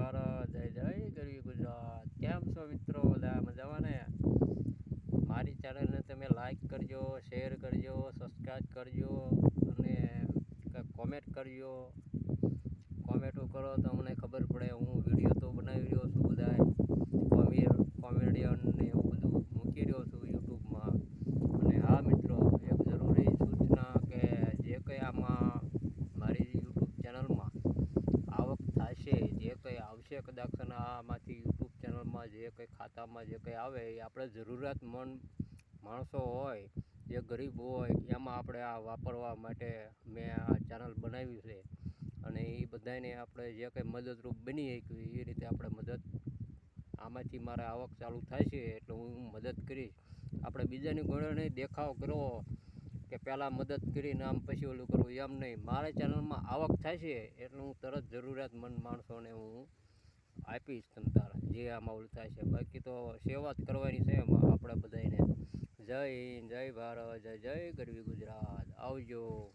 ભારત જય જય ગરવી ગુજરાત. કેમ છો મિત્રો? બધા મજામાં ને? મારી ચેનલને તમે લાઈક કરજો શેર કરજો સબસ્ક્રાઈબ કરજો અને કોમેન્ટ કરજો કોમેન્ટો કરો તો અમને ખબર પડે હું વીડિયો તો બનાવી રહ્યો છું બધાય કોમેડી કોમેડિયન ને એવું બધું મૂકી રહ્યો છું યુટ્યુબમાં અને હા મિત્રો એક જરૂરી સૂચના કે જે કંઈ આમાં મારી યુટ્યુબ ચેનલમાં આવક થશે જે કંઈ કદાચ આમાંથી યુટ્યુબ ચેનલમાં જે કંઈ ખાતામાં જે કંઈ આવે એ આપણે જરૂરિયાતમંદ માણસો હોય, જે ગરીબ હોય, એમાં આપણે આ વાપરવા માટે મેં આ ચેનલ બનાવ્યું છે. અને એ બધાને આપણે જે કંઈ મદદરૂપ બની શકીએ, એ રીતે આપણે મદદ આમાંથી મારે આવક ચાલુ થાય છે એટલે હું મદદ કરીશ. આપણે બીજાની ગોળે દેખાવ કરવો કે પહેલાં મદદ કરીને આમ પછી ઓલું કરવું, એમ નહીં. મારા ચેનલમાં આવક થાય છે એટલે હું તરત જરૂરિયાતમંદ માણસોને હું આપીશ તમ તારા, જે આમાં ઓલું છે. બાકી તો સેવા જ કરવાની છે આપણે બધાને જય હિન્દ, જય ભારત, જય જય ગરવી ગુજરાત. આવજો.